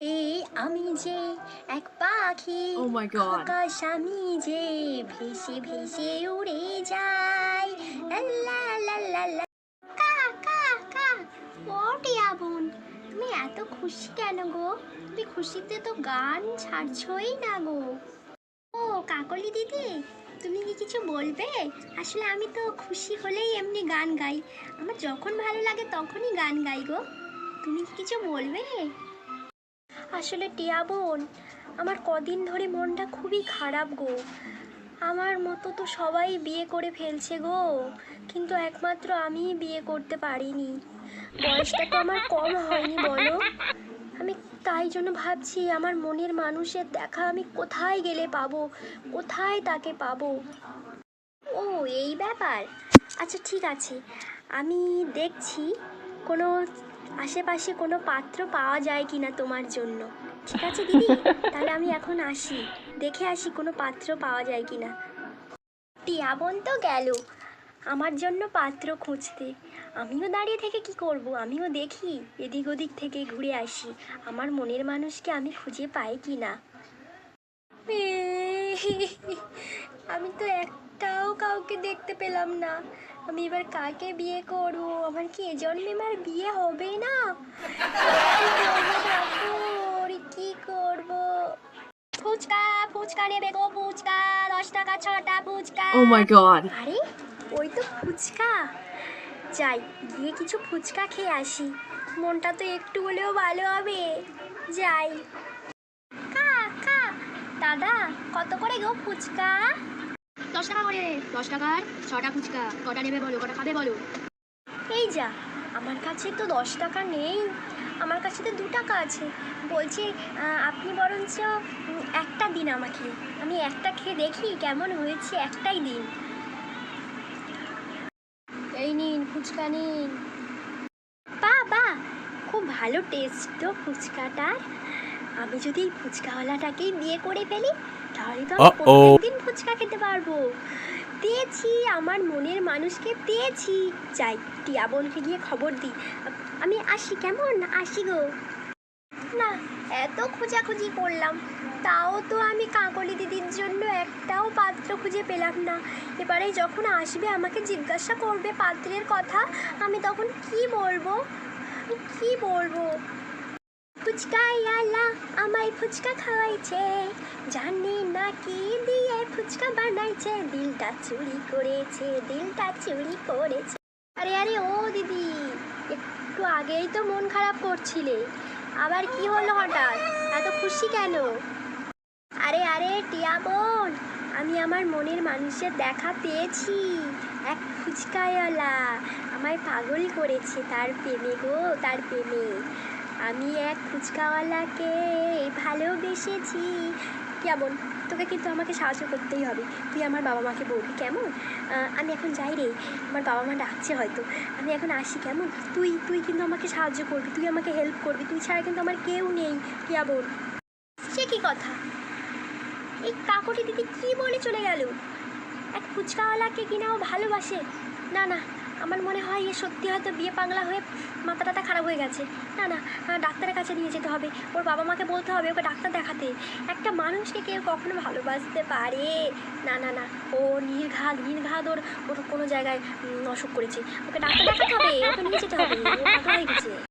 এই আমি যে এক পাখি Oh my God. আকাশ আমি যে ভেসে ভেসে উড়ে যাই। লা লা লা লা কা কা কা। ও টিয়া বোন তুমি এত খুশি কেন গো? তুমি খুশিতে তো গান ছাড়ছই না গো। ও কাকলি দিদি তুমি কি কিছু বলবে? আসলে আমি তো খুশি হলেই এমনি গান গাই। আমার যখন ভালো লাগে তখনই গান গাই গো। তুমি কি কিছু বলবে? আসলে টিয়া বোন, আমার কদিন ধরে মনটা খুবই খারাপ গো। আমার মতো তো সবাই বিয়ে করে ফেলছে গো, কিন্তু একমাত্র আমি বিয়ে করতে পারিনি। বয়সটা তো আমার কম হয়নি, বলো। আমি তাই জন্য ভাবছি আমার মনের মানুষের দেখা আমি কোথায় গেলে পাবো, কোথায় তাকে পাবো? ও, এই ব্যাপার। আচ্ছা ঠিক আছে। আমি দেখছি কোনো আশেপাশে কোনো পাত্র পাওয়া যায় কিনা তোমার জন্য। ঠিক আছে, দিদি? তাহলে আমি এখন আসি। দেখে আসি কোনো পাত্র পাওয়া যায় কিনা। টিয়া বোন তো গেল। আমার জন্য পাত্র খুঁজতে। আমিও দাঁড়িয়ে থেকে কি করব? আমিও দেখি, এদিক ওদিক থেকে ঘুরে আসি। আমার মনের মানুষকে আমি খুঁজে পাই কি না আমি তো একটাও কাউকে দেখতে পেলাম না। আমি এবার কাকে বিয়ে করব? আমার কি এজন্মে আমার বিয়ে হবে না? কি করব? ফুচকা ফুচকা নেবে গো ফুচকা দশ টাকা ছটা ফুচকা। Oh my god. আরে ওই তো ফুচকা। যাই গিয়ে কিছু ফুচকা খেয়ে আসি। মনটা তো একটু হলেও ভালো হবে। যাই। কা কা দাদা কত করে গো ফুচকা? দশ টাকা করে। দশ টাকার ছটা ফুচকা। কটা নেবে বলো, কটা খাবে বলো? এই যা, আমার কাছে তো দশ টাকা নেই। আমার কাছে তো দু টাকা আছে। বলছি আপনি বরঞ্চ একটা দিন আমাকে। আমি একটা খেয়ে দেখি কেমন হয়েছে একটাই দিন। এই নিন, ফুচকা নিন। বা বা, খুব ভালো টেস্ট তো ফুচকাটার। আমি যদি ফুচকাওয়ালাটাকেই বিয়ে করে ফেলি তাহলে তো. প্রত্যেকদিন ফুচকা খেতে পারব। পেয়েছি আমার মনের মানুষকে পেয়েছি। যাই টিয়া বোনকে গিয়ে খবর দিই। আমি আসি কেমন? আসি গো। না এত খোঁজাখুঁজি করলাম। তাও তো আমি কাকলি দিদির জন্য একটাও পাত্র খুঁজে পেলাম না। এবারে যখন আসবে আমাকে জিজ্ঞাসা করবে পাত্রের কথা আমি তখন কি বলব? কি বলব? ফুচকাইয়ালা আমায় ফুচকা খাওয়াইছে। জানি না কি দিয়ে ফুচকা বানাইছে। দিলটা চুরি করেছে, দিলটা চুরি করেছে। আরে আরে, ও দিদি, একটু আগেই তো মন খারাপ করছিলে। আবার কি হলো হঠাৎ? এত খুশি কেন? আরে আরে, টিয়া বোন, আমি আমার মনের মানুষের দেখা পেয়েছি। এক ফুচকাওয়ালা আমায় পাগল করেছে তার প্রেমে গো, তার প্রেমে। আমি এক ফুচকাওয়ালাকে ভালোবেসেছি। কেমন? তোকে কিন্তু আমাকে সাহায্য করতেই হবে। তুই আমার বাবা মাকে বলবি, কেমন? আমি এখন যাই রে। আমার বাবা মা ডাকছে হয়তো। আমি এখন আসি, কেমন? তুই তুই কিন্তু আমাকে সাহায্য করবি, তুই আমাকে হেল্প করবি। তুই ছাড়া কিন্তু আমার কেউ নেই, কেমন? সে কি কথা? এই কাকুটি দিদি কি বলে চলে গেল? এক ফুচকাওয়ালাকে কিনা ও ভালোবাসে? না না আমার মনে হয় এ সত্যি হয়তো বিয়ে পাগলা হয়ে মাথা টাথা খারাপ হয়ে গেছে। না না আহ, ডাক্তারের কাছে নিয়ে যেতে হবে। ওর বাবা মাকে বলতে হবে ওকে ডাক্তার দেখাতে। একটা মানুষকে কেউ কখনো ভালোবাসতে পারে। না না না ও নির্ঘাত নির্ঘাত ওর ওর কোনো জায়গায় অসুখ করেছে। ওকে ডাক্তার দেখাতে হবে ওকে নিয়ে যেতে হবে। ও হয়ে গেছে।